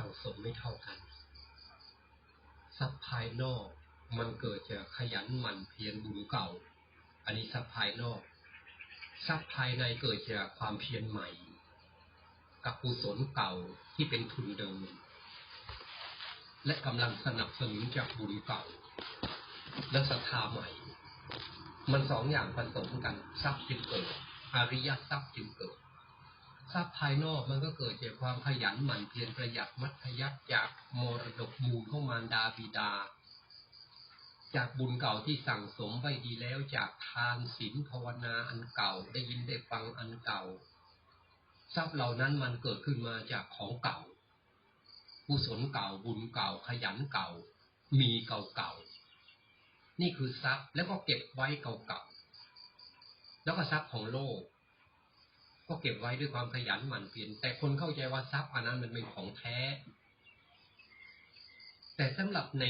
สั่งสมไม่เท่ากัน ทรัพย์ภายนอกมันเกิดจากขยันหมั่นเพียรบุญเก่า อันนี้ทรัพย์ภายนอก ทรัพย์ภายในเกิดจากความเพียรใหม่ กับกุศลเก่าที่เป็นทุนเดิม และกำลังสนับสนุนจากบุญเก่า และศรัทธาใหม่ มันสองอย่างผสมกันทรัพย์จึงเกิด อริยทรัพย์จึงเกิด ทรัพย์ภายนอกมันก็เกิดจากความขยันหมั่นเพียรประหยัดมัธยัติจากมรดกมูลของมารดาบิดา จากบุญเก่าที่สั่งสมไว้ดีแล้วจากทานศีลภาวนาอันเก่าได้ยินได้ฟังอันเก่า ทรัพย์เหล่านั้นมันเกิดขึ้นมาจากของเก่ากุศลเก่าบุญเก่าขยันเก่า มีเก่าเก่านี่คือทรัพย์แล้วก็เก็บไว้เก่าเก่าแล้วก็ทรัพย์ของโลก ก็เก็บไว้ด้วยความขยันหมั่นเพียรแต่คนเข้าใจว่าทรัพย์อันนั้นมันเป็นของแท้ แต่สำหรับใน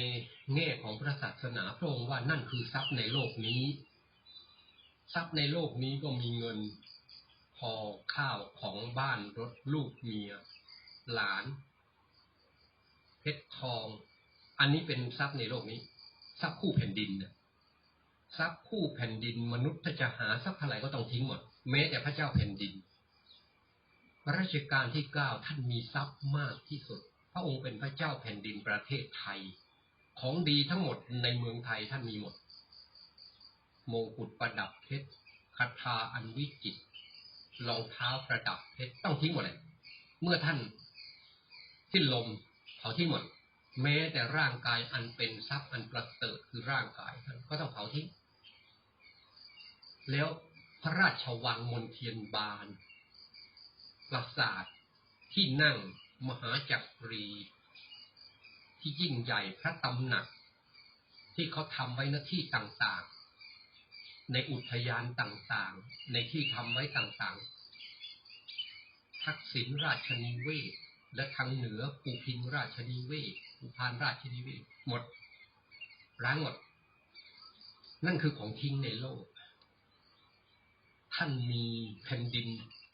แง่ของพระศาสนาพระองค์ว่านั่นคือทรัพย์ในโลกนี้ ทรัพย์ในโลกนี้ก็มีเงินพอข้าวของบ้านรถลูกเมีย หลาน เพชรทอง อันนี้เป็นทรัพย์ในโลกนี้ ทรัพย์คู่แผ่นดินเนี่ยทรัพย์คู่แผ่นดินมนุษย์ถ้าจะหาทรัพย์เท่าไหร่ก็ต้องทิ้งหมด แม้แต่พระเจ้าแผ่นดิน รัชกาลที่เก้าท่านมีทรัพย์มากที่สุด พระองค์เป็นพระเจ้าแผ่นดินประเทศไทย ของดีทั้งหมดในเมืองไทยท่านมีหมด มงกุฎประดับเพชรคาถาอันวิจิตรรองเท้าประดับเพชรต้องทิ้งหมดเลย เมื่อท่านสิ้นลมเผาทิ้งหมด แม้แต่ร่างกายอันเป็นทรัพย์อันประเสริฐคือร่างกายท่านก็ต้องเผาทิ้งแล้วพระราชวังมนเทียนบาน ปราสาทที่นั่งมหาจักรี ที่ยิ่งใหญ่พระตำหนัก ที่เขาทำไว้หน้าที่ต่างๆ ในอุทยานต่างๆ ในที่ทำไว้ต่างๆ ทักษิณราชนิเวศ และทางเหนือปูพินราชนิเวศปูพานราชนิเวศ หมดร้างหมด นั่นคือของทิ้งในโลก ท่านมีแผ่นดิน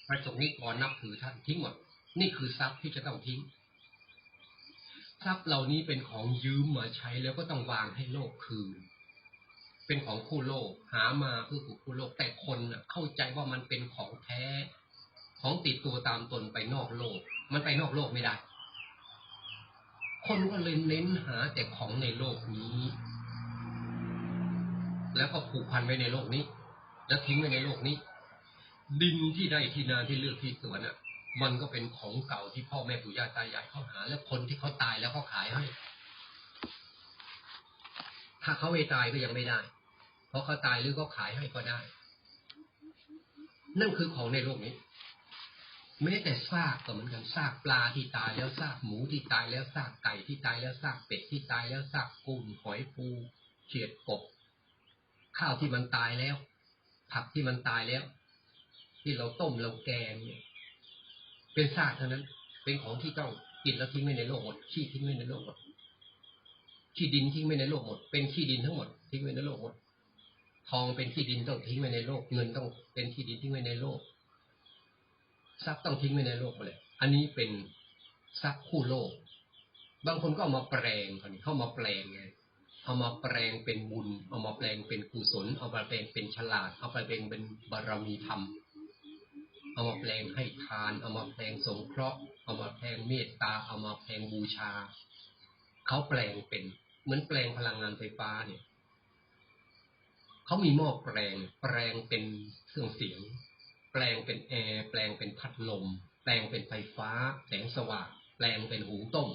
พระสงฆ์นิกรนับถือท่านทิ้งหมด นี่คือทรัพย์ที่จะต้องทิ้ง ทรัพย์เหล่านี้เป็นของยืมมาใช้แล้วก็ต้องวางให้โลกคืน เป็นของคู่โลกหามาเพื่อคู่โลกแต่คนเข้าใจว่ามันเป็นของแท้ ของติดตัวตามตนไปนอกโลก มันไปนอกโลกไม่ได้ คนก็เลยเน้นหาแต่ของในโลกนี้ แล้วก็ผูกพันไว้ในโลกนี้ แล้วทิ้งไว้ในโลกนี้ ดินที่ได้ที่นาที่เลือกที่สวนอะ มันก็เป็นของเก่าที่พ่อแม่ปู่ย่าตายายเขาหา แล้วคนที่เขาตายแล้วเขาขายให้ ถ้าเขาไม่ตายก็ยังไม่ได้ เพราะเขาตายหรือเขาขายให้ก็ได้ นั่นคือของในโลกนี้แม้แต่ซากก็เหมือนกันซากปลาที่ตายแล้วซากหมูที่ตายแล้วซากไก่ที่ตายแล้วซากเป็ดที่ตายแล้วซากกุ้งหอยปูเฉียดกบข้าวที่มันตายแล้ว ผักที่มันตายแล้ว ที่เราต้มเราแกงเนี่ยเป็นซากเท่านั้น เป็นของที่ต้องกินแล้วทิ้งไว้ในโลกหมดขี้ทิ้งไว้ในโลกหมดขี้ดินทิ้งไว้ในโลกหมด เป็นขี้ดินทั้งหมดทิ้งไว้ในโลกหมด ทองเป็นขี้ดินต้องทิ้งไว้ในโลก เงินต้องเป็นขี้ดินทิ้งไว้ในโลกทรัพย์ต้องทิ้งไว้ในโลกไปเลย อันนี้เป็นทรัพย์คู่โลก บางคนก็เอามาแปลงคนนี้เข้ามาแปลงไงเอามาแปลงเป็นบุญ เอามาแปลงเป็นกุศล เอามาแปลงเป็นฉลาด เอามาแปลงเป็นบารมีธรรม เอามาแปลงให้ทาน เอามาแปลงสงเคราะห์ เอามาแปลงเมตตา เอามาแปลงบูชา เขาแปลงเป็น เหมือนแปลงพลังงานไฟฟ้าเนี่ย เขามีหม้อแปลง แปลงเป็นเครื่องเสียง แปลงเป็นแอร์ แปลงเป็นพัดลม แปลงเป็นไฟฟ้า แสงสว่าง แปลงเป็นหุงต้ม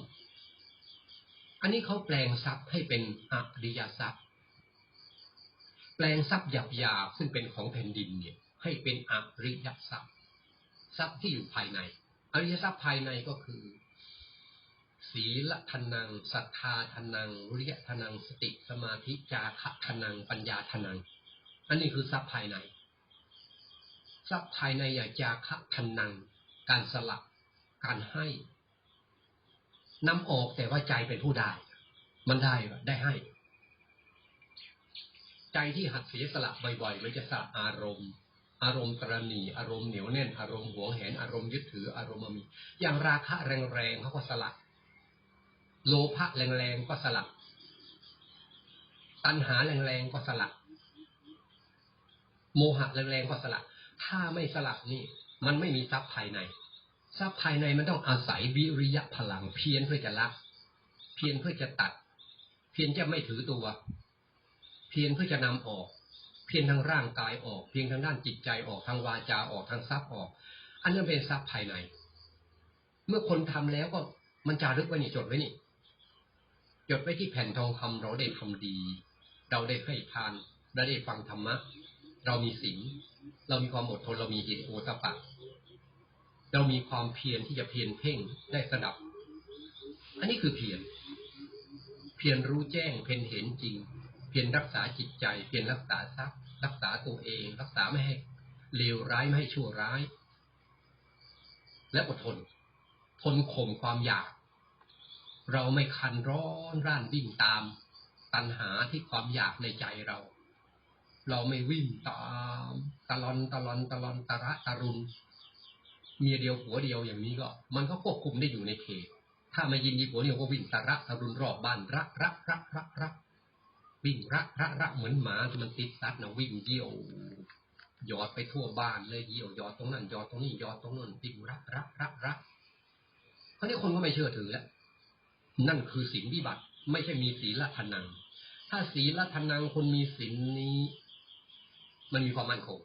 อันนี้เขาแปลงทรัพย์ให้เป็นอริยทรัพย์ แปลงทรัพย์หยาบหยาบซึ่งเป็นของแผ่นดินเนี่ยให้เป็นอริยทรัพย์ ทรัพย์ที่อยู่ภายใน อริยทรัพย์ภายในก็คือ ศีลทนังศรัทธาทนังวิริยทนังสติสมาธิจาคะทนังปัญญาทนัง อันนี้คือทรัพย์ภายใน ทรัพย์ภายในอย่างจาคะทนัง การสลับการให้นำออกแต่ว่าใจเป็นผู้ได้ มันได้ได้ให้ ใจที่หัดเสียสละบ่อยๆ มันจะสละอารมณ์ อารมณ์ตรณีอารมณ์เหนียวแน่น อารมณ์หวงแหนอารมณ์ยึดถืออารมณ์มี อย่างราคะแรงๆเขาก็สละโลภะแรงๆก็สลัด ตัณหาแรงๆก็สลัด โมหะแรงๆก็สลัด ถ้าไม่สลัดนี่ มันไม่มีทรัพย์ภายใน ทรัพย์ภายในมันต้องอาศัยวิริยะพลังเพียรเพื่อจะละ เพียรเพื่อจะตัด เพียรจะไม่ถือตัว เพียรเพื่อจะนำออก เพียรทางร่างกายออก เพียรทางด้านจิตใจออกทางวาจาออกทางทรัพย์ออก อันนั้นเป็นทรัพย์ภายใน เมื่อคนทำแล้วก็มันจารึกไว้นี่จดไว้นี่ จดไว้ที่แผ่นทองคำเราได้ทำดี เราได้ให้ทานเราได้ฟังธรรมะ เรามีศีลเรามีความอดทนเรามีหิโอตปะเรามีความเพียรที่จะเพียรเพ่งได้สดับ อันนี้คือเพียร เพียรรู้แจ้ง เพียรเห็นจริง เพียรรักษาจิตใจ เพียรรักษาทรัพย์ รักษาตัวเอง รักษาไม่ให้เลวร้ายไม่ให้ชั่วร้าย และอดทน ทนข่มความอยาก เราไม่คันร้อนร่านวิ่งตาม ตัณหาที่ความอยากในใจเรา เราไม่วิ่งตามตะลอนตะลอนตะลอนตะระตะรุนเมียเดียวผัวเดียวอย่างนี้ก็ มันก็ควบคุมได้อยู่ในเขตถ้าไม่ยินดีผัวเดียวก็วิ่งตะระตะรุนรอบบ้านระระระระระ วิ่งระระระเหมือนหมาที่มันติดซัดนะวิ่งเยี่ยวหยอดไปทั่วบ้านเลยเยี่ยวหยอดตรงนั้นหยอดตรงนี้หยอดตรงนั้นวิ่งระระระระคราวนี้คนก็ไม่เชื่อถือแล้วนั่นคือศีลวิบัติ ไม่ใช่มีศีลทนัง ถ้าศีลทนังคนมีศีลนี้ มันมีความมั่นคง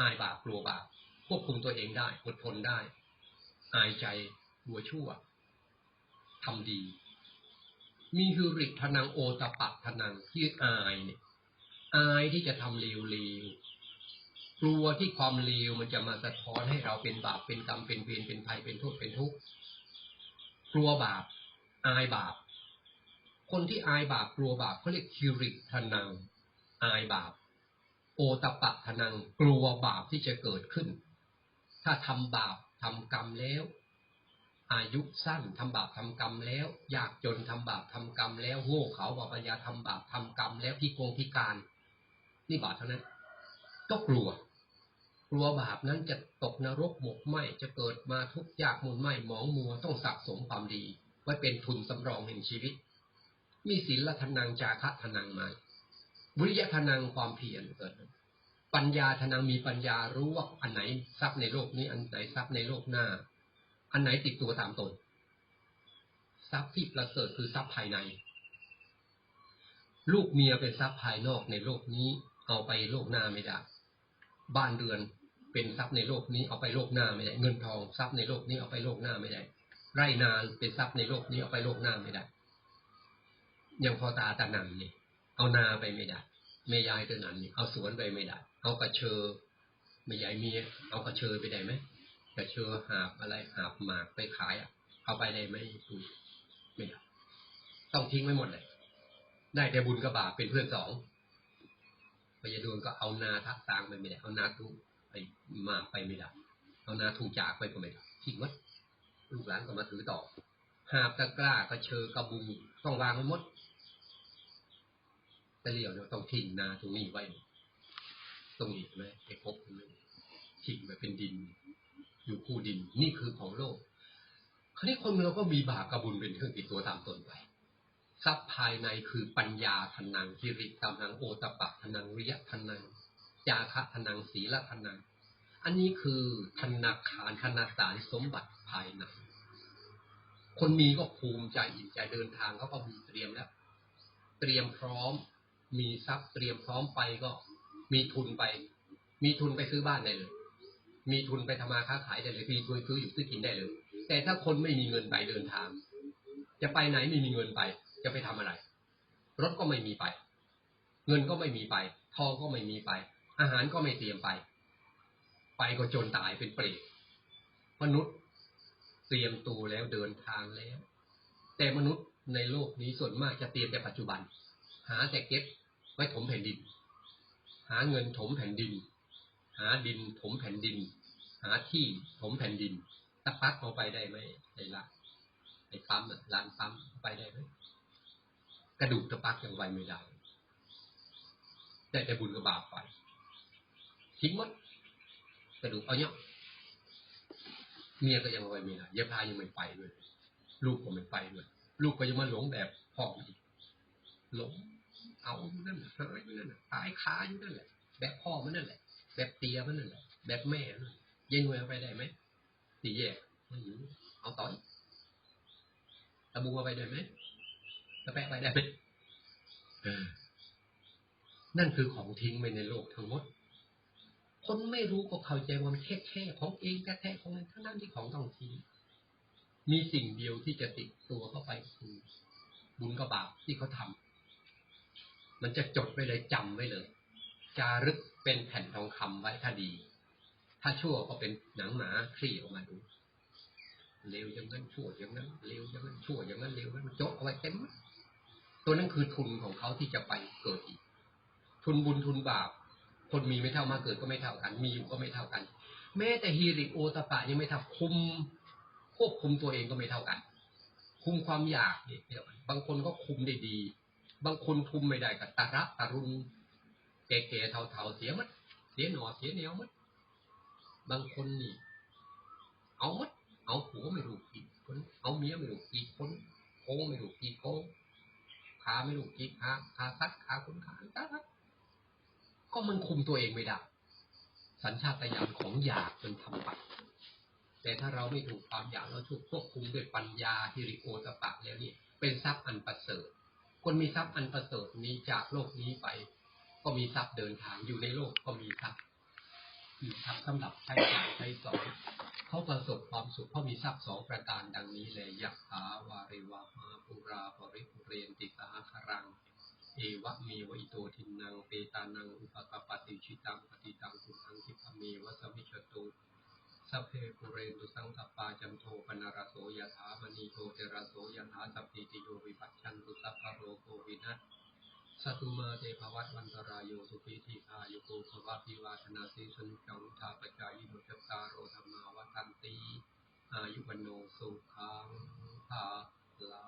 อายบาปกลัวบาปควบคุมตัวเองได้อดทนได้ อายใจกลัวชั่วทำดี มีคือริกทนังโอตปะทนังที่อายเนี่ยอายที่จะทำเลวๆกลัวที่ความเลวมันจะมาสะท้อนให้เราเป็นบาปเป็นกรรมเป็นเวรเป็นภัยเป็นโทษเป็นทุกข์กลัวบาป อายบาป คนที่อายบาปกลัวบาปเขาเรียกคิริทนัง อายบาป โอตปะทนังกลัวบาปที่จะเกิดขึ้น ถ้าทำบาปทำกรรมแล้ว อายุสั้นทำบาปทำกรรมแล้วยากจนทำบาปทำกรรมแล้วโง่เขาบาปัญญาทำบาปทำกรรมแล้วพิกงพิการ นี่บาปเท่านั้น ก็กลัว กลัวบาปนั้นจะตกนรกหมกไหมจะเกิดมาทุกข์ยากมุนไหมหมองมัวต้องสะสมความดี ไว้เป็นทุนสำรองแห่งชีวิต มีศีลทนังจาคะทนังไมวิริยะทนังความเพียรเกิดปัญญาทนังมีปัญญารู้ว่าอันไหนทรัพย์ในโลกนี้อันไหนทรัพย์ในโลกหน้า อันไหนติดตัวตามตน ทรัพย์ที่ประเสริฐคือทรัพย์ภายใน ลูกเมียเป็นทรัพย์ภายนอกในโลกนี้ เอาไปโลกหน้าไม่ได้ บ้านเรือนเป็นทรัพย์ในโลกนี้เอาไปโลกหน้าไม่ได้ เงินทองทรัพย์ในโลกนี้เอาไปโลกหน้าไม่ได้ ไร่นาเป็นทรัพย์ในโลกนี้เอาไปโลกหน้าไม่ได้อย่างพอตาตานันนี่เอานาไปไม่ได้แม่ยายตัวนั้นนี่เอาสวนไปไม่ได้ เอากระเชอแม่ยายเมียเอากระเชอไปได้ไหม กระเชอหาบอะไรหาบหมากไปขายอะ เอาไปได้ไหมไม่ได้ต้องทิ้งไว้หมดเลย ได้แต่บุญกับบาปเป็นเพื่อนสองพยาดูนก็เอานาทักตางไปไม่ได้ เอานาทุไปมาไปไม่ได้ เอานาทุจากไปก็ไม่ได้ทิ้งไว้ลูกหลานก็มาถือต่อ หาบตะกร้ากระเชอกระบุงต้องวางไว้หมดแต่เลี้ยวเนี่ยต้องทิ้งนาตรงนี้ไว้ ตรงนี้ไหมไอ้พบตรงนี้ทิ้งไปเป็นดิน อยู่คู่ดินนี่คือของโลก คราวนี้คนเราก็มีบาปกับบุญเป็นเครื่องติดตัวตามตนไปทรัพย์ภายในคือปัญญาทนังฮิริตานังโอตปะทนังวิยะทนังจาคะทนังศีละทนัง อันนี้คือธนาคารธนาสารสมบัติภายในคนมีก็ภูมิใจอิ่มใจเดินทางเขาก็มีเตรียมแล้ว เตรียมพร้อม มีทรัพย์เตรียมพร้อมไปก็ มีทุนไป มีทุนไปซื้อบ้านได้เลย มีทุนไปทำมาค้าขายได้เลยมีทุนซื้ออยู่ซื้อกินได้เลย แต่ถ้าคนไม่มีเงินไปเดินทาง จะไปไหนไม่มีเงินไป จะไปทำอะไร รถก็ไม่มีไป เงินก็ไม่มีไป ทองก็ไม่มีไป อาหารก็ไม่เตรียมไป ไปก็จนตายเป็นเปรตมนุษย์เตรียมตัวแล้วเดินทางแล้ว แต่มนุษย์ในโลกนี้ส่วนมากจะเตรียมแต่ปัจจุบัน หาแต่เก็บไว้ถมแผ่นดิน หาเงินถมแผ่นดิน หาดินถมแผ่นดิน หาที่ถมแผ่นดินตะปักเอาไปได้ไหมไอ้ละไอ้ปั๊มอะร้านปั๊มไปได้ไหมกระดูกตะปักยังไวไม่ได้ได้แต่บุญกับบาปไปทิ้งหมดกระดูกเอาเนี้ยเมียก็ยังไวไม่ได้ยาพายังไม่ไปด้วยลูกก็ไม่ไปด้วยลูกก็ยังมาหลงแบบพ่ออีกหลงเอาอยู่นั่นแหละหายอยู่นั่นแหละตายคาอยู่นั่นแหละแบบพ่อมันนั่นแหละแบบเตียมันนั่นแหละแบบแม่นั่นแหละ ยายหน่วยเอาไปได้ไหมสี่แยกไม่อยู่เอาต่อยตะบูเอาไปได้ไหมตะแปะไปได้ไหมนั่นคือของทิ้งไปในโลกทั้งหมด คนไม่รู้ก็เข้าใจว่ามันแค่แค่ของเองแท้ๆของมันทั้งนั้นที่ของต้องทิ้งมีสิ่งเดียวที่จะติดตัวเข้าไปคือบุญกับบาปที่เขาทำมันจะจดไว้เลยจำไว้เลย จารึกเป็นแผ่นทองคำไว้ถ้าดี ถ้าชั่วก็เป็นหนังหมาคลี่ออกมาดูเลวอย่างนั้นชั่วอย่างนั้นเลวอย่างนั้นชั่วอย่างนั้นเลวนั้นจดเอาไว้เต็มตัวนั้นคือทุนของเขาที่จะไปเกิดอีก ทุนบุญทุนบาป คนมีไม่เท่ามาเกิดก็ไม่เท่ากัน มีอยู่ก็ไม่เท่ากัน แม้แต่ฮีริโอตปะยังไม่ทับคุมควบคุมตัวเองก็ไม่เท่ากัน คุมความอยากเนี่ยเดียวกันบางคนก็คุมได้ดี บางคนคุมไม่ได้ก็ตาระตารุนแก่ๆเท่าๆเสียมัดเสียหนอเสียแนวมัด บางคนนี่ เอามัดเอาผัวไม่รู้กี่คนเอาเมียไม่รู้กี่คนโกงไม่รู้กี่โกงขาไม่รู้กี่ขาขาซัดขาคนขาตาัดก็มันคุมตัวเองไม่ได้สัญชาตญาณของอยากมันทำไปแต่ถ้าเราไม่ถูกความอยากเราถูกควบคุมด้วยปัญญาฮิริโอตปะแล้วนี่เป็นทรัพย์อันประเสริฐ คนมีทรัพย์อันประเสริฐนี้จากโลกนี้ไป ก็มีทรัพย์เดินทางอยู่ในโลกก็ มีทรัพย์สำหรับใช้จ่ายใช้สอยเขาประสบความสุขเพราะมีทรัพย์สองประการดังนี้เลยยักษาวาริวามาปุราปริปุเรนติสาคารัง เอวะเมวอิโตทินังเปตานังอุปกปปติชิตังปฏิตังสุขังคิพเมวะสมิชตุสัพเพปุเรนตุสังกปปาจัมโทปนารโสยถามณีโทเจรโสยถาสัพพิติโยวิปัชชันตุสัพพะโรโควินัส สัตุมาเตภวัตวันตรายโยสุปีทิอายุโกภวะพิวาธนาสีสนุจังทาปจายิโนจัตตารโรธรรมาวัตันตีอายุวันโนสุขังภาลา